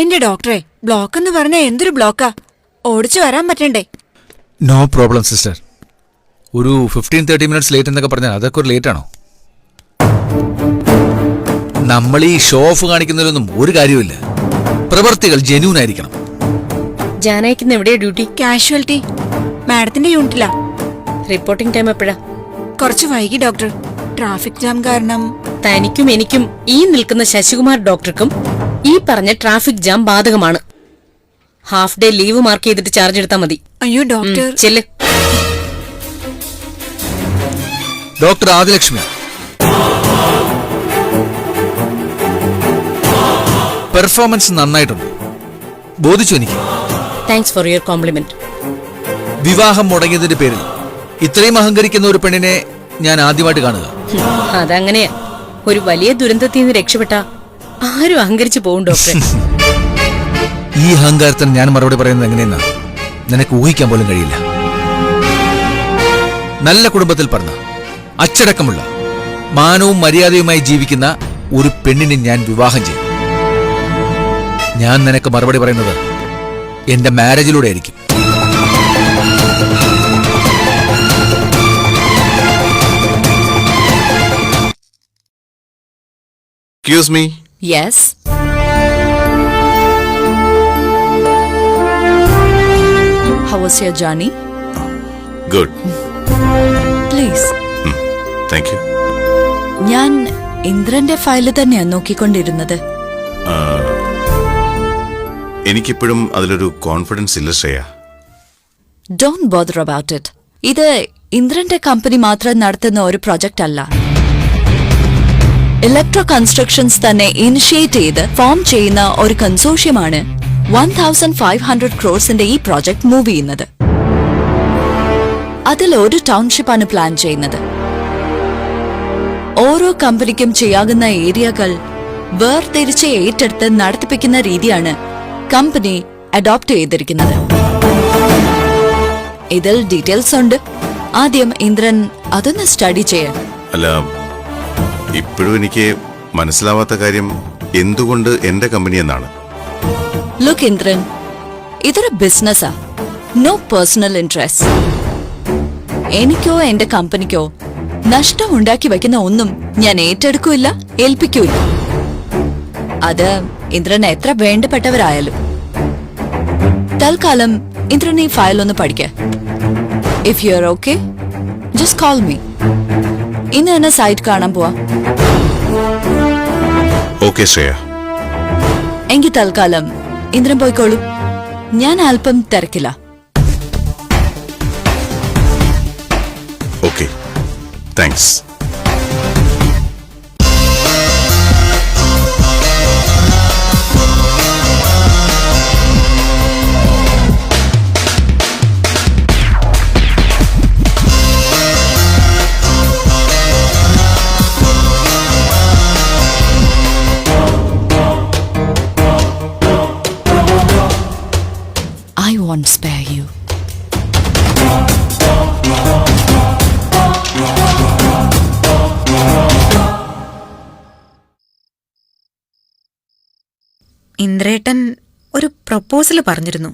എന്റെ ഡോക്ടറെ ബ്ലോക്ക് എന്ന് പറഞ്ഞ എന്തൊരു ബ്ലോക്കാ ഓടിച്ചു വരാൻ പറ്റണ്ടേ? നോ പ്രോബ്ലം സിസ്റ്റർ ഒരു ഫിഫ്റ്റീൻ തേർട്ടി മിനിറ്റ്സ് ലേറ്റ് എന്നൊക്കെ പറഞ്ഞാൽ അതൊക്കെ ഒരു ലേറ്റ് ആണോ? നമ്മൾ ഈ ഷോ ഓഫ് കാണിക്കുന്നതിലൊന്നും ഒരു കാര്യമില്ല പ്രവർത്തികൾ ജെന്യൂൻ ആയിരിക്കണം. ജാനയ്ക്കുന്ന എവിടെയാ ഡ്യൂട്ടി കാഷ്വാലിറ്റി മാഡത്തിന്റെ യൂണിറ്റിലാ റിപ്പോർട്ടിംഗ് ടൈം എപ്പോഴാ? കുറച്ച് വൈകി ഡോക്ടർ ട്രാഫിക് ജാം കാരണം. തനിക്കും എനിക്കും ഈ നിൽക്കുന്ന ശശികുമാർ ഡോക്ടർക്കും ഈ പറഞ്ഞ ട്രാഫിക് ജാം ബാധകമാണ്. ഹാഫ് ഡേ ലീവ് മാർക്ക് ചെയ്തിട്ട് ചാർജ് എടുത്താൽ മതി. അയ്യോ ഡോക്ടർ ചെല്ല്. ഡോക്ടർ ആദിലക്ഷ്മി. പെർഫോമൻസ് നന്നായിട്ടുണ്ട്. ബോധിച്ചു എനിക്ക്. താങ്ക്സ് ഫോർ യുവർ കോംപ്ലിമെന്റ് വിവാഹം മുടങ്ങിയതിന്റെ പേരിൽ ഇത്രയും അഹങ്കരിക്കുന്ന ഒരു പെണ്ണിനെ ഞാൻ ആദ്യമായിട്ട് കാണുക. അതങ്ങനെയാ. ഒരു വലിയ ദുരന്തത്തിൽ നിന്ന് രക്ഷപ്പെട്ട ആരും അഹങ്കരിച്ചു പോകും ഡോക്ടറെ. ഈ അഹങ്കാരത്തിന് ഞാൻ മറുപടി പറയുന്നത് എങ്ങനെയെന്നാ? നിനക്ക് ഊഹിക്കാൻ പോലും കഴിയില്ല. നല്ല കുടുംബത്തിൽ പറഞ്ഞ അച്ചടക്കമുള്ള മാനവും മര്യാദയുമായി ജീവിക്കുന്ന ഒരു പെണ്ണിനെ ഞാൻ വിവാഹം ചെയ്യും. ഞാൻ നിനക്ക് മറുപടി പറയുന്നത് എന്റെ മാരേജിലൂടെ ആയിരിക്കും. Excuse me yes How was your journey? Good please thank you ഞാൻ ഇന്ദ്രന്റെ ഫയൽ തന്നെയാ നോക്കിക്കൊണ്ടിരുന്നത്. എനിക്കിപ്പോഴും അതിലൊരു കോൺഫിഡൻസ് ഇല്ല Shreya. Don't bother about it ഇത് ഇന്ദ്രന്റെ കമ്പനി മാത്രം നടത്തുന്ന ഒരു പ്രൊജക്റ്റ് അല്ല. ഇലക്ട്രോ കൺസ്ട്രക്ഷൻസ് തന്നെ ഇനിഷ്യേറ്റ് ചെയ്ത് ഫോം ചെയ്യുന്ന ഒരു കൺസോഷ്യമാണ് വൺ തൗസൻഡ് ഫൈവ് ഹൺഡ്രഡ് ക്രോഡ്സിന്റെ ഈ പ്രോജക്ട് മൂവ് ചെയ്യുന്നത്. അതിൽ ഒരു ടൗൺഷിപ്പാണ് പ്ലാൻ ചെയ്യുന്നത്. ഓരോ കമ്പനിക്കും ചെയ്യാകുന്ന ഏരിയകൾ വേർതിരിച്ച് ഏറ്റെടുത്ത് നടത്തിപ്പിക്കുന്ന രീതിയാണ് കമ്പനി അഡോപ്റ്റ് ചെയ്തിരിക്കുന്നത്. ഇതിൽ ഡീറ്റെയിൽസ് ഉണ്ട്. ആദ്യം ഇന്ദ്രൻ അതൊന്ന് സ്റ്റഡി ചെയ്യാൻ ഇപ്പോഴും എനിക്ക് മനസ്സിലാവാത്ത കാര്യം എന്തുകൊണ്ട് എന്റെ കമ്പനി എന്നാണ്? ലുക്ക് ഇന്ദ്രൻ ഇതൊരു ബിസിനസ്സാ നോ പേഴ്സണൽ ഇൻട്രസ്റ്റ് എനിക്കോ എന്റെ കമ്പനിക്കോ നഷ്ടം ഉണ്ടാക്കി വെക്കുന്ന ഒന്നും ഞാൻ ഏറ്റെടുക്കൂല ഏൽപ്പിക്കൂല അത് ഇന്ദ്രൻ എത്ര വേണ്ടപ്പെട്ടവരായാലും. തൽക്കാലം ഇന്ദ്രൻ ഈ ഫയൽ ഒന്ന് പഠിക്ക. If you are okay just call me ഇന്ന് തന്നെ സൈറ്റ് കാണാൻ പോവാ. ഓക്കെ ശ്രേയ എങ്കിൽ തൽക്കാലം ഇന്ദ്രൻ പോയിക്കോളൂ. ഞാൻ അല്പം തിരക്കില്ല ഓക്കെ താങ്ക്സ് ഇന്ദ്രേട്ടൻ ഒരു പ്രപ്പോസൽ പറഞ്ഞിരുന്നു.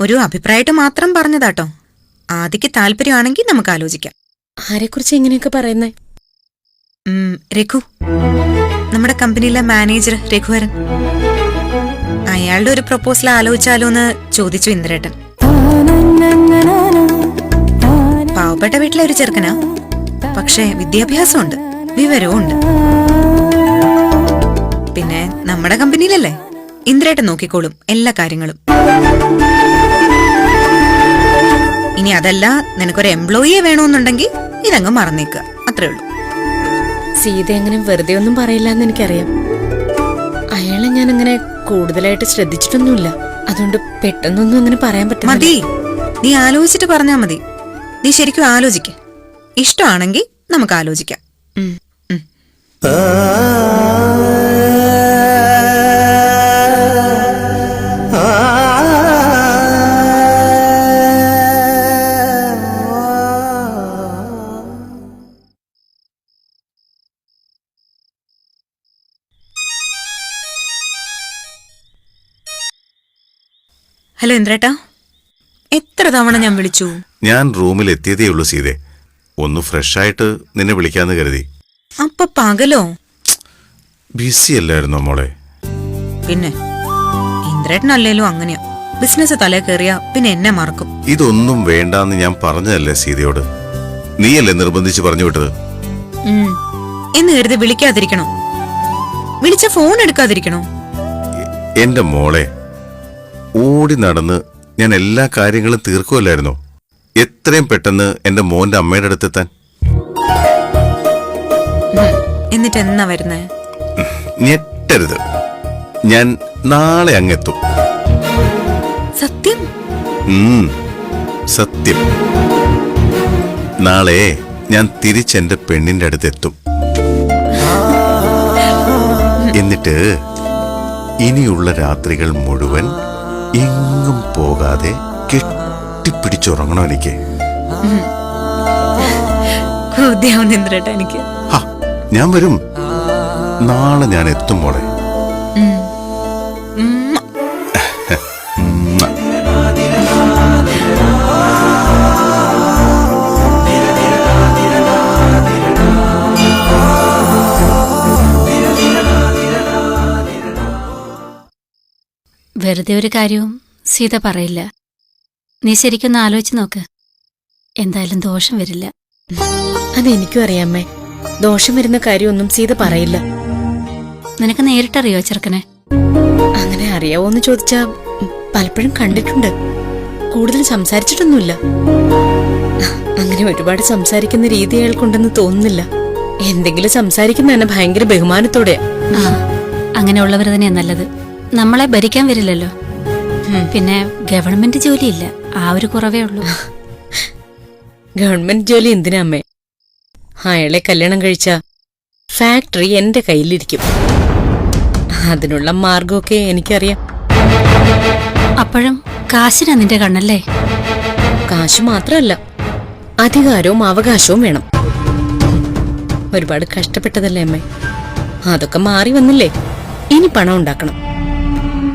ഒരു അഭിപ്രായമായിട്ട് മാത്രം പറഞ്ഞതാട്ടോ. ആദിക്ക് താല്പര്യമാണെങ്കിൽ നമുക്ക് ആലോചിക്കാം. ആരെക്കുറിച്ച് എങ്ങനെയൊക്കെ പറയുന്നേ? രഘു. നമ്മുടെ കമ്പനിയിലെ മാനേജർ രഘുവരൻ. അയാളുടെ ഒരു പ്രൊപ്പോസൽ ആലോചിച്ചാലോ എന്ന് ചോദിച്ചു ഇന്ദ്രേട്ടൻ. പാവപ്പെട്ട വീട്ടിലെ ഒരു ചെറുക്കനാ. പക്ഷേ വിദ്യാഭ്യാസമുണ്ട് വിവരവും ഉണ്ട് പിന്നെ നമ്മുടെ കമ്പനിയിലല്ലേ? ഇന്ദ്രേട്ടൻ നോക്കിക്കോളും എല്ലാ കാര്യങ്ങളും. ഇനി അതല്ല നിനക്കൊരു എംപ്ലോയിയെ വേണമെന്നുണ്ടെങ്കിൽ ഇതങ്ങ് മറന്നേക്കുക അത്രേ ഉള്ളൂ. സീത എങ്ങനെ വെറുതെ ഒന്നും പറയില്ല എന്ന് എനിക്കറിയാം. അയാളെ ഞാൻ അങ്ങനെ കൂടുതലായിട്ട് ശ്രദ്ധിച്ചിട്ടൊന്നുമില്ല. അതുകൊണ്ട് പെട്ടെന്നൊന്നും അങ്ങനെ പറയാൻ പറ്റില്ല മതി. നീ ആലോചിച്ചിട്ട് പറഞ്ഞാ മതി. നീ ശരിക്കും ആലോചിക്ക. ഇഷ്ടമാണെങ്കിൽ നമുക്ക് ആലോചിക്കാം. ഉം. ഹലോ ഇന്ദ്രേട്ടാ. എത്ര തവണ ഞാൻ വിളിച്ചു? ഞാൻ റൂമിൽ എത്തിയതേ ഉള്ളൂ സീതെ. ഒന്ന് ഫ്രഷ് ആയിട്ട് നിന്നെ വിളിക്കാന്ന് കരുതി. അപ്പൊ പകലോ? ബിസി അല്ലായിരുന്നോ മോളെ? പിന്നെ ഇന്ദ്രേട്ടനല്ലേലും അങ്ങനെയാ. ബിസിനസ് തലേ കയറിയാ പിന്നെ എന്നെ മറക്കും. ഇതൊന്നും വേണ്ടാന്ന് ഞാൻ പറഞ്ഞതല്ലേ സീതയോട്? നീയല്ലേ നിർബന്ധിച്ച് പറഞ്ഞു വിട്ടത്? ഉം. എന്ന് കരുതി വിളിക്കാതിരിക്കണോ? വിളിച്ച ഫോൺ എടുക്കാതിരിക്കണോ? എന്റെ മോളെ ഓടി നടന്ന് ഞാൻ എല്ലാ കാര്യങ്ങളും തീർക്കുമല്ലായിരുന്നോ എത്രയും പെട്ടെന്ന് എന്റെ മോന്റെ അമ്മയുടെ അടുത്തെത്താൻ. എന്നിട്ട് എന്നാ വരുന്നേ? ഞെട്ടരുത്. ഞാൻ നാളെ അങ്ങെത്തും. സത്യം? സത്യം. നാളെ ഞാൻ തിരിച്ചെന്റെ പെണ്ണിന്റെ അടുത്തെത്തും. എന്നിട്ട് ഇനിയുള്ള രാത്രികൾ മുഴുവൻ എങ്ങും പോകാതെ കെട്ടിപ്പിടിച്ചുറങ്ങണം എനിക്ക്. ഞാൻ വരും. നാളെ ഞാൻ എത്തും മോളെ. വെറുതെ ഒരു കാര്യവും സീത പറയില്ല. നീ ശരിക്കൊന്ന് ആലോചിച്ച് നോക്ക്. എന്തായാലും ദോഷം വരില്ല. അതെനിക്കും അറിയാമേ ദോഷം വരുന്ന കാര്യമൊന്നും സീത പറയില്ല. നിനക്ക് നേരിട്ടറിയോ ചെറുക്കനെ? അങ്ങനെ അറിയാവോന്ന് ചോദിച്ചാ ഉം, പലപ്പോഴും കണ്ടിട്ടുണ്ട്. കൂടുതൽ സംസാരിച്ചിട്ടൊന്നുമില്ല. അങ്ങനെ ഒരുപാട് സംസാരിക്കുന്ന രീതി അയാൾക്കുണ്ടെന്ന് തോന്നുന്നില്ല. എന്തെങ്കിലും സംസാരിക്കുന്ന തന്നെ ഭയങ്കര ബഹുമാനത്തോടെയാ. അങ്ങനെയുള്ളവർ തന്നെയാ നല്ലത്. നമ്മളെ ഭരിക്കാൻ വരില്ലല്ലോ. പിന്നെ ഗവൺമെന്റ് ജോലിയില്ല. ആ ഒരു കുറവേ ഉള്ളൂ. ഗവൺമെന്റ് ജോലി എന്തിനാ അമ്മേ? അയാളെ കല്യാണം കഴിച്ച ഫാക്ടറി എന്റെ കയ്യിലിരിക്കും. അതിനുള്ള മാർഗമൊക്കെ എനിക്കറിയാം. അപ്പോഴും കാശിനാ നിന്റെ കണ്ണല്ലേ? കാശ് മാത്രമല്ല അധികാരവും അവകാശവും വേണം. ഒരുപാട് കഷ്ടപ്പെട്ടതല്ലേ അമ്മേ? അതൊക്കെ മാറി വന്നില്ലേ? ഇനി പണം ഉണ്ടാക്കണം.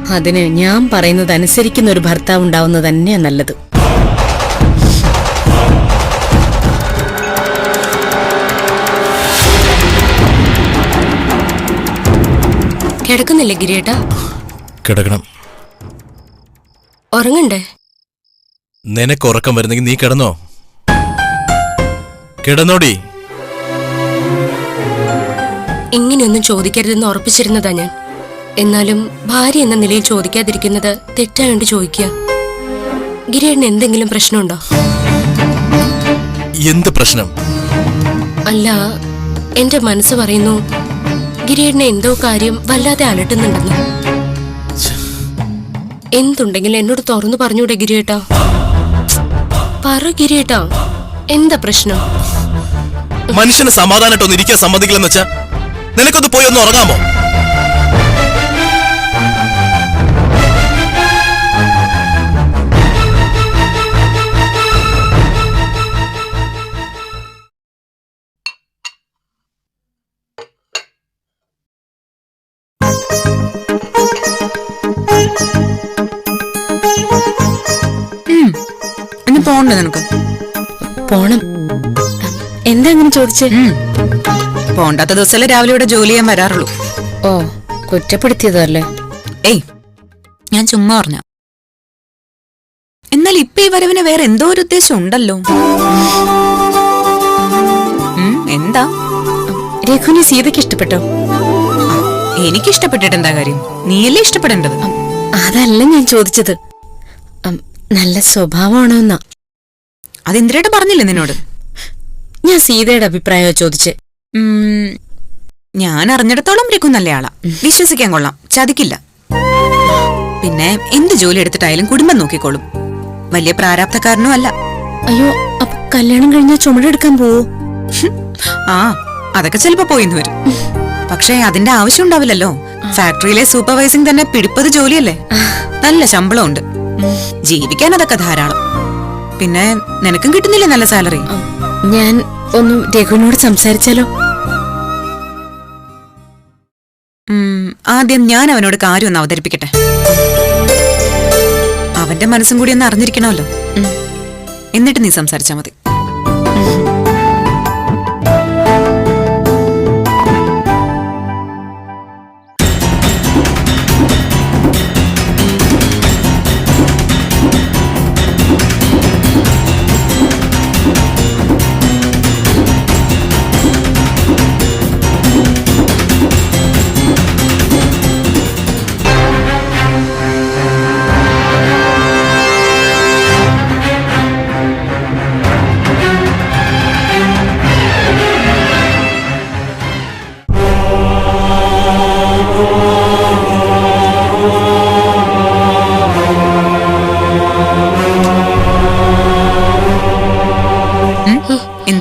അതിന് ഞാൻ പറയുന്നത് അനുസരിക്കുന്ന ഒരു ഭർത്താവ് ഉണ്ടാവുന്നത് തന്നെയാ നല്ലത്. കിടക്കുന്നില്ലേ ഗിരിയേട്ടാ? കിടക്കണം. ഉറങ്ങണ്ടേ? നിനക്ക് ഉറക്കം വരുന്നെങ്കിൽ നീ കിടന്നോ? കിടന്നോടി. ഇങ്ങനെയൊന്നും ചോദിക്കരുതെന്ന് ഉറപ്പിച്ചിരുന്നതാ ഞാൻ. എന്നാലും ഭാര്യ എന്ന നിലയിൽ ചോദിക്കാതിരിക്കുന്നത് തെറ്റായോണ്ട് ചോദിക്കുക. ഗിരിയേട്ടന് എന്തെങ്കിലും പ്രശ്നമുണ്ടോ? എന്ത് പ്രശ്നം? അല്ല എന്റെ മനസ്സ് പറയുന്നു ഗിരിയേട്ടനെ എന്തോ കാര്യം വല്ലാതെ അലട്ടുന്നുണ്ടെന്ന്. എന്തുണ്ടെങ്കിലും എന്നോട് തുറന്നു പറഞ്ഞൂടെ ഗിരിയേട്ടാ? പറ ഗിരിയേട്ടാ എന്താ പ്രശ്നം? മനുഷ്യന് സമാധാനമായിട്ടൊന്ന് ഇരിക്കാൻ സമ്മതിക്കില്ലെന്ന് വെച്ചാ നിനക്കൊന്ന് പോയി ഒന്ന് ഉറങ്ങാമോ? പോണം. എന്താ അങ്ങനെ ചോദിച്ചേ? പോണ്ടാത്ത ദിവസമല്ലേ രാവിലെ ഇവിടെ ജോലി ചെയ്യാൻ വരാറുള്ളൂ. ഓ കുറ്റപ്പെടുത്തിയതല്ലേ? ഏയ് ഞാൻ ചുമ്മാ പറഞ്ഞ എന്നാൽ ഇപ്പൊ ഈ വരവിന് വേറെ എന്തോ ഒരു ഉദ്ദേശം ഉണ്ടല്ലോ. എന്താ? രഘുവിനെ സീതയ്ക്ക് ഇഷ്ടപ്പെട്ടോ? എനിക്ക് ഇഷ്ടപ്പെട്ടിട്ട് എന്താ കാര്യം? നീയല്ലേ ഇഷ്ടപ്പെടേണ്ടത്? അതല്ല ഞാൻ ചോദിച്ചത്. നല്ല സ്വഭാവമാണോ എന്നാ അത് പറഞ്ഞില്ലേ നിന്നോട്? ഞാൻ സീതയുടെ അഭിപ്രായം ചോദിച്ചേ. ഞാൻ അറിഞ്ഞിടത്തോളം രഘു നല്ല ആളാ വിശ്വസിക്കാൻ കൊള്ളാം. ചതിക്കില്ല. പിന്നെ എന്ത് ജോലി എടുത്തിട്ടായാലും കുടുംബം നോക്കിക്കോളും. വലിയ പ്രാരാബ്ധക്കാരനും അല്ല. അയ്യോ അപ്പൊ കല്യാണം കഴിഞ്ഞാൽ ചുമടെടുക്കാൻ പോവോ? ആ അതൊക്കെ ചിലപ്പോ പോയിന്ന് വരും. പക്ഷേ അതിന്റെ ആവശ്യം ഉണ്ടാവില്ലല്ലോ. ഫാക്ടറിയിലെ സൂപ്പർവൈസിംഗ് തന്നെ പിടിപ്പത് ജോലിയല്ലേ? നല്ല ശമ്പളമുണ്ട്. ജീവിക്കാൻ അതൊക്കെ ധാരാളം. പിന്നെ നിനക്കും കിട്ടുന്നില്ലേ നല്ല സാലറി? ഞാൻ ഒന്ന് രഘുവിനോട് സംസാരിച്ചാലോ? ആദ്യം ഞാൻ അവനോട് കാര്യം ഒന്ന് അവതരിപ്പിക്കട്ടെ. അവന്റെ മനസ്സും കൂടി ഒന്ന് അറിഞ്ഞിരിക്കണമല്ലോ. എന്നിട്ട് നീ സംസാരിച്ചാ മതി.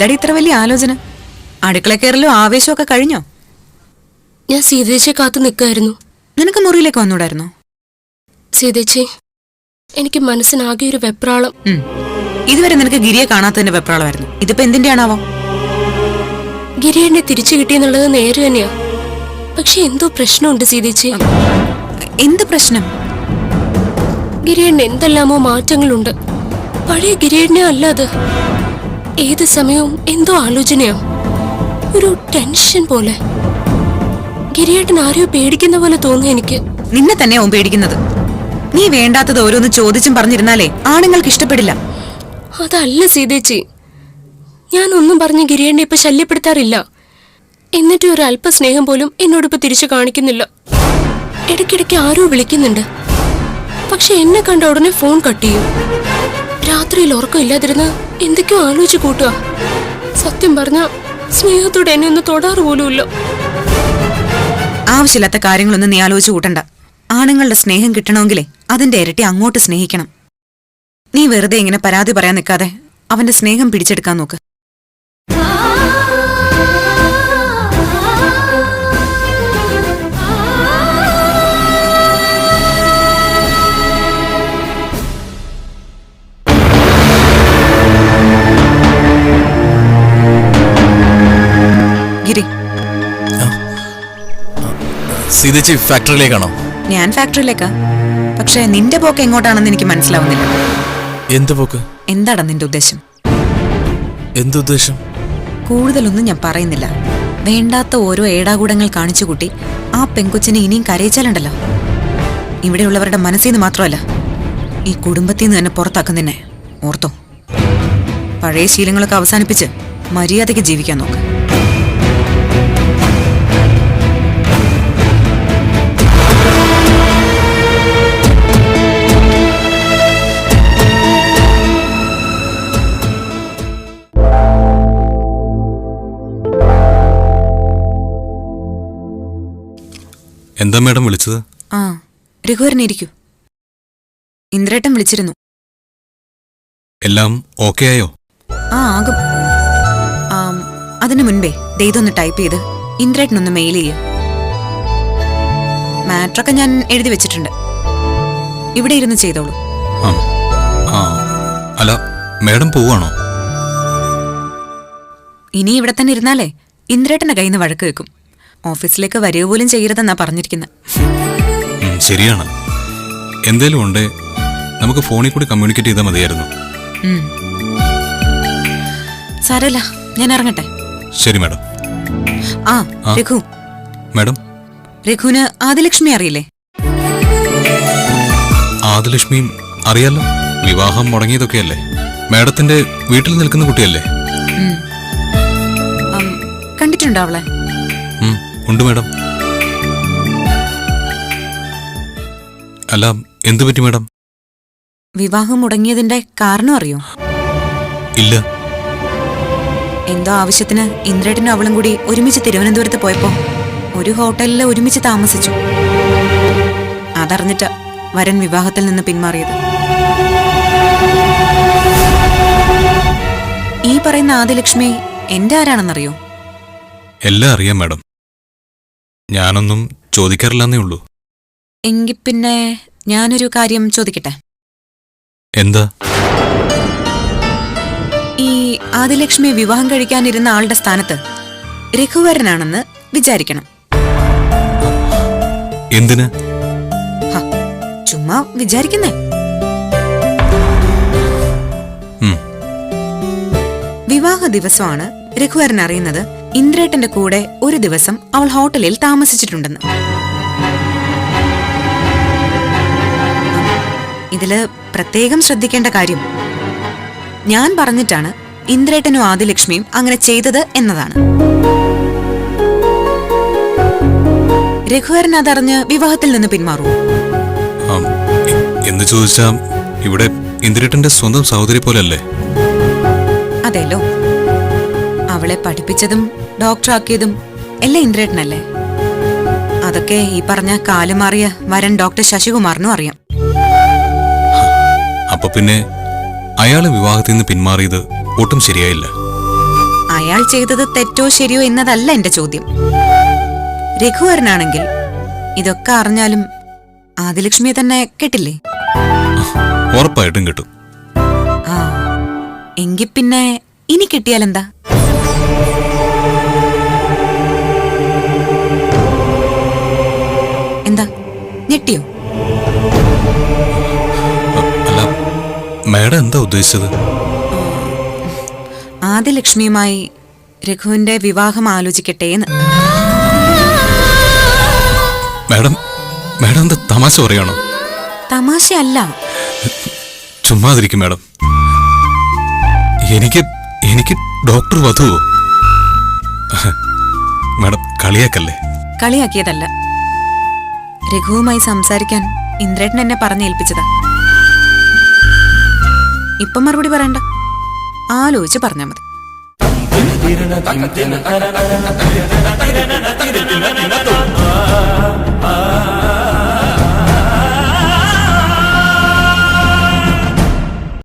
എന്താടി ഇത്ര വലിയ ആലോചന? അടുക്കള കയറലും ആവേശമൊക്കെ കഴിഞ്ഞോ? ഞാൻ സീതേച്ചിയെ കാത്തു നിൽക്കായിരുന്നു നിനക്ക് മുറിയിലേക്ക് വന്നൂടായിരുന്നോ? സീതേച്ചി എനിക്ക് മനസ്സിനാകെ ഒരു വെപ്രാളം. ഉം. ഇതുവരെ നിനക്ക് ഗിരിയെ കാണാത്തതിന്റെ വെപ്രാളമായിരുന്നു. ഇതിപ്പോ എന്തിന്റെയാണാവോ? എന്നെ തിരിച്ചു കിട്ടിയെന്നുള്ളത് നേരെ തന്നെയാ. പക്ഷെ എന്തോ പ്രശ്നമുണ്ട് സീതേച്ചി. എന്ത് പ്രശ്നം? ഗിരിയണ്ണ എന്തെല്ലാമോ മാറ്റങ്ങളുണ്ട്. പഴയ ഗിരിയണ്ണ അല്ല അത്. ഏത് സമയവും എന്തോ ആലോചനയാ. ഒരു ടെൻഷൻ പോലെ. ഗിരിയേട്ടൻ ആരെയോ പേടിക്കുന്ന പോലെ തോന്നുന്നു എനിക്ക്. നിന്നെ തന്നെ ഓൻ പേടിക്കുന്നത്. നീ വേണ്ടാത്തത് ഓരോന്ന് ചോദിച്ചും പറഞ്ഞിരുന്നാലേ ആണുങ്ങൾക്ക് ഇഷ്ടപ്പെടില്ല. അതല്ല സീതേച്ചി. ഞാൻ ഒന്നും പറഞ്ഞ് ഗിരിയേട്ടനെ ഇപ്പൊ ശല്യപ്പെടുത്താറില്ല. എന്നിട്ട് ഒരു അല്പ സ്നേഹം പോലും എന്നോട് ഇപ്പൊ തിരിച്ചു കാണിക്കുന്നില്ല. ഇടയ്ക്കിടയ്ക്ക് ആരോ വിളിക്കുന്നുണ്ട്. പക്ഷെ എന്നെ കണ്ട ഉടനെ ഫോൺ കട്ട് ചെയ്യും. രാത്രിയിൽ ഉറക്കം ഇല്ലാതിരുന്ന് എന്തൊക്കെയോ ആലോചിച്ച് കൂട്ടുക. സത്യം പറഞ്ഞ സ്നേഹത്തോടെ എന്നെ ഒന്ന് തൊടാറ് പോലുമില്ല. ആവശ്യമില്ലാത്ത കാര്യങ്ങളൊന്നും നീ ആലോചിച്ച് കൂട്ടണ്ട. ആണുങ്ങളുടെ സ്നേഹം കിട്ടണമെങ്കിലേ അതിന്റെ ഇരട്ടി അങ്ങോട്ട് സ്നേഹിക്കണം. നീ വെറുതെ ഇങ്ങനെ പരാതി പറയാൻ നിൽക്കാതെ അവന്റെ സ്നേഹം പിടിച്ചെടുക്കാൻ നോക്ക്. സീതേച്ചി ഫാക്ടറിയിലേക്കാണോ ഞാൻ ഫാക്ടറിയിലേക്കാ പക്ഷെ നിന്റെ പോക്ക് എങ്ങോട്ടാണെന്ന് എനിക്ക് മനസ്സിലാവുന്നില്ല. എന്ത് പോക്ക്? എന്താണ് നിന്റെ ഉദ്ദേശം? എന്തുദ്ദേശം കൂടുതലൊന്നും ഞാൻ പറയുന്നില്ല. വേണ്ടാത്ത ഓരോ ഏടാകൂടങ്ങൾ കാണിച്ചു കൂട്ടി ആ പെങ്കൊച്ചിനെ ഇനിയും കരയിച്ചാലുണ്ടല്ലോ. ഇവിടെയുള്ളവരുടെ മനസ്സിൽ നിന്ന് മാത്രമല്ല ഈ കുടുംബത്തിൽ നിന്ന് തന്നെ പുറത്താക്കുന്നതിനെ. ഓർത്തോ? പഴയ ശീലങ്ങളൊക്കെ അവസാനിപ്പിച്ച് മര്യാദയ്ക്ക് ജീവിക്കാൻ നോക്ക്. എന്താ മാഡം വിളിച്ചത്? ആ രഘുവരനെ ഇരിക്കൂ. ഇന്ദ്രേട്ടൻ വിളിച്ചിരുന്നു. എല്ലാം ഓക്കെ ആയോ? ആ ആകും. ആം, അതിനു മുൻപേ ദേ ഇതൊന്ന് ടൈപ്പ് ചെയ്ത് ഇന്ദ്രേട്ടനൊന്ന് മെയിൽ ചെയ്യൂ. മാറ്ററൊക്കെ ഞാൻ എഴുതി വെച്ചിട്ടുണ്ട്. ഇവിടെ ഇരുന്ന് ചെയ്തോളൂ. ആ ആ അല്ല മാഡം പോവാണോ ഇനി ഇവിടെ തന്നെ ഇരുന്നാലേ ഇന്ദ്രേട്ടന്റെ കയ്യിൽ നിന്ന് വഴക്ക് വെക്കും ഓഫീസിലേക്ക് വരിക പോലും ചെയ്യരുതെന്നാ പറഞ്ഞിരിക്കുന്നത് ശരിയാണ്. എന്തേലും ഉണ്ടേ നമുക്ക് ഫോണിൽ കൂടി കമ്മ്യൂണിക്കേറ്റ് ചെയ്താൽ മതിയായിരുന്നു. സാരല്ല ഞാൻ ഇറങ്ങട്ടെ. ശരി മാഡം. ആ. രഘു. മാഡം? രഘുവിന് ആദിലക്ഷ്മി അറിയില്ലേ? ആദിലക്ഷ്മിയും അറിയാലോ വിവാഹം മുടങ്ങിയതൊക്കെയല്ലേ? മാഡത്തിന്റെ വീട്ടിൽ നിൽക്കുന്ന കുട്ടിയല്ലേ. കണ്ടിട്ടുണ്ടോ അവളെ? ഉണ്ട് മാഡം. അല്ല എന്തു പറ്റി മാഡം? വിവാഹം മുടങ്ങിയതിന്റെ കാരണം അറിയോ? ഇല്ല. എന്തോ ആവശ്യത്തിന് ഇന്ദ്രേട്ടനും അവളും കൂടി ഒരുമിച്ച് തിരുവനന്തപുരത്ത് പോയപ്പോ ഒരു ഹോട്ടലിൽ ഒരുമിച്ച് താമസിച്ചു. അതറിഞ്ഞിട്ട് വരൻ വിവാഹത്തിൽ നിന്ന് പിന്മാറിയത്. ഈ പറയുന്ന ആദിലക്ഷ്മി എന്റെ ആരാണെന്നറിയോ? എല്ലാം അറിയാം മാഡം. ഞാനൊന്നും ചോദിക്കാറില്ലെന്നേ ഉള്ളൂ. എങ്കിൽ പിന്നെ ഞാനൊരു കാര്യം ചോദിക്കട്ടെ? എന്താ? ഈ ആദിലക്ഷ്മി വിവാഹം കഴിക്കാനിരുന്ന ആളുടെ സ്ഥാനത്ത് രഘുവരനാണെന്ന് വിചാരിക്കണം. എന്തിന്? ചുമ്മാ വിചാരിക്കുന്നേ. വിവാഹ ദിവസമാണ് രഘുവരൻ അറിയുന്നത്. ഇന്ദ്രേട്ടന്റെ കൂടെ ഒരു ദിവസം അവൾ ഹോട്ടലിൽ താമസിച്ചിട്ടുണ്ടെന്ന്. ഇതിൽ പ്രത്യേകം ശ്രദ്ധിക്കേണ്ട കാര്യം. ഞാൻ പറഞ്ഞിട്ടാണ് ഇന്ദ്രേട്ടനും ആദിലക്ഷ്മിയും അങ്ങനെ ചെയ്തത് എന്നതാണ്. രഘുവരൻ അതറിഞ്ഞ് വിവാഹത്തിൽ നിന്ന് പിന്മാറും എന്ന് ചോദിച്ചാ ഇവിടെ ഇന്ദിരേട്ടന്റെ സ്വന്തം സഹോദരി പോലല്ലേ? അതെല്ലോ അവളെ പഠിപ്പിച്ചതും ഡോക്ടറാക്കിയതും എല്ലാം ഇന്ദ്രേട്ടനല്ലേ? അതൊക്കെ ഈ പറഞ്ഞ കാലുമാറിയ വരൻ ഡോക്ടർ ശശികുമാറിനും അറിയാം. അപ്പൊ പിന്നെ അയാൾ വിവാഹത്തിൽ നിന്ന് പിന്മാറിയത് ഒട്ടും ശരിയായില്ല. അയാൾ ചെയ്തത് തെറ്റോ ശരിയോ എന്നതല്ല എന്റെ ചോദ്യം. രഘുവരനാണെങ്കിൽ ഇതൊക്കെ അറിഞ്ഞാലും ആദിലക്ഷ്മിയെ തന്നെ കേട്ടില്ലേ? ഉറപ്പായിട്ടും കിട്ടും. എങ്കിൽ എങ്കി പിന്നെ ഇനി കിട്ടിയാലെന്താ? ഞെട്ടിയോ അല്ല മാഡം എന്താ ഉദ്ദേശിച്ചത്? ആദിലക്ഷ്മിയുമായി രഘുവിന്റെ വിവാഹം ആലോചിക്കട്ടെ എന്ന്. മാഡം മാഡം എന്താ തമാശ പറയാണോ തമാശയല്ല. ചുമ്മാതിരിക്കും മാഡം. എനിക്ക് എനിക്ക് ഡോക്ടർ വധുവോ? മാഡം കളിയാക്കല്ലേ? കളിയാക്കിയതല്ല. രഘുവുമായി സംസാരിക്കാൻ ഇന്ദ്രേട്ടൻ എന്നെ പറഞ്ഞേൽപ്പിച്ചതാ. ഇപ്പം മറുപടി പറയണ്ട. ആലോചിച്ച് പറഞ്ഞാ മതി.